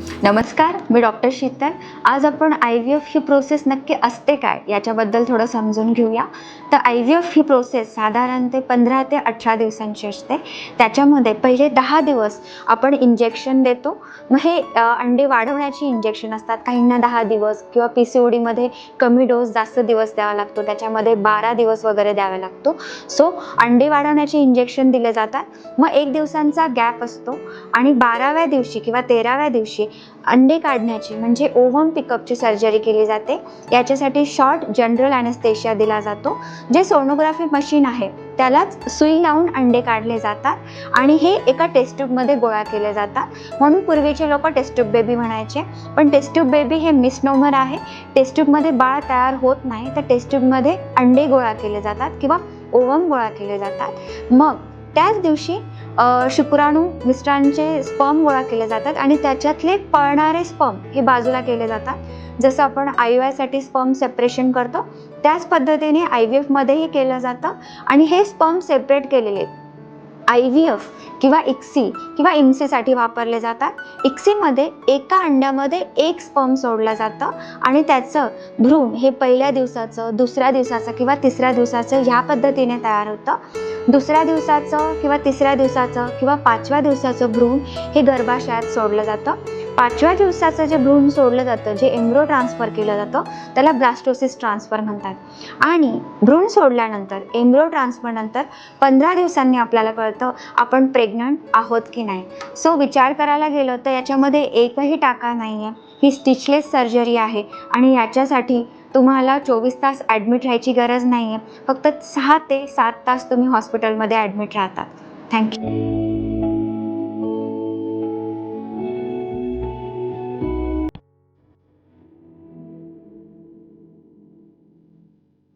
नमस्कार मी डॉक्टर शीतल. आज आपण आय व्ही एफ ही प्रोसेस नक्की असते काय याच्याबद्दल थोडं समजून घेऊया. तर आय व्ही एफ ही प्रोसेस साधारण ते पंधरा ते अठरा दिवसांची असते. त्याच्यामध्ये पहिले दहा दिवस आपण इंजेक्शन देतो. मग हे अंडे वाढवण्याची इंजेक्शन असतात. काहींना दहा दिवस किंवा पी सी ओ डीमध्ये कमी डोस जास्त दिवस द्यावा लागतो. त्याच्यामध्ये बारा दिवस वगैरे द्यावा लागतो. सो अंडे वाढवण्याचे इंजेक्शन दिले जातात. मग एक दिवसांचा गॅप असतो आणि बाराव्या दिवशी किंवा तेराव्या दिवशी अंडे काढण्याची म्हणजे ओव्हम पिकअपची सर्जरी केली जाते. याच्यासाठी शॉर्ट जनरल ॲनेस्थेशिया दिला जातो जे सोनोग्राफी मशीन आहे त्यालाच सुई लावून अंडे काढले जातात आणि हे एका टेस्ट्यूबमध्ये गोळा केले जातात. म्हणून पूर्वीचे लोक टेस्ट्यूब बेबी म्हणायचे पण टेस्ट्यूब बेबी हे मिसनोमर आहे. टेस्ट्यूबमध्ये बाळ तयार होत नाही तर टेस्ट्यूबमध्ये अंडे गोळा केले जातात किंवा ओवम गोळा केले जातात. मग त्याच दिवशी शुक्राणू मिस्टरांचे स्पर्म गोळा केले जातात आणि त्याच्यातले पळणारे स्पर्म हे बाजूला केले जातात. जसं आपण आय यू आयसाठी स्पर्म सेपरेशन करतो त्याच पद्धतीने आय व्ही एफमध्येही केलं जातं आणि हे स्पर्म सेपरेट केलेले आय व्ही एफ किंवा इक्सी किंवा इम्सीसाठी वापरले जातात. इक्सीमध्ये एका अंड्यामध्ये एक स्पर्म सोडलं जातं आणि त्याचं भ्रूण हे पहिल्या दिवसाचं दुसऱ्या दिवसाचं किंवा तिसऱ्या दिवसाचं ह्या पद्धतीने तयार होतं. दुसऱ्या दिवसाचं किंवा तिसऱ्या दिवसाचं किंवा पाचव्या दिवसाचं भ्रूण हे गर्भाशयात सोडलं जातं. पाचव्या दिवसाचं जे भ्रूण सोडलं जातं जे एम्ब्रो ट्रान्सफर केलं जातं त्याला ब्लास्टोसिस ट्रान्सफर म्हणतात. आणि भ्रूण सोडल्यानंतर एम्ब्रो ट्रान्सफरनंतर पंधरा दिवसांनी आपल्याला कळतं आपण प्रेग्नंट आहोत की नाही. सो विचार करायला गेलं तर याच्यामध्ये एकही टाका नाही आहे ही स्टिचलेस सर्जरी आहे. आणि याच्यासाठी तुम्हाला चोवीस तास ॲडमिट राहायची गरज नाही आहे फक्त सहा ते सात तास तुम्ही हॉस्पिटलमध्ये ॲडमिट राहतात. थँक्यू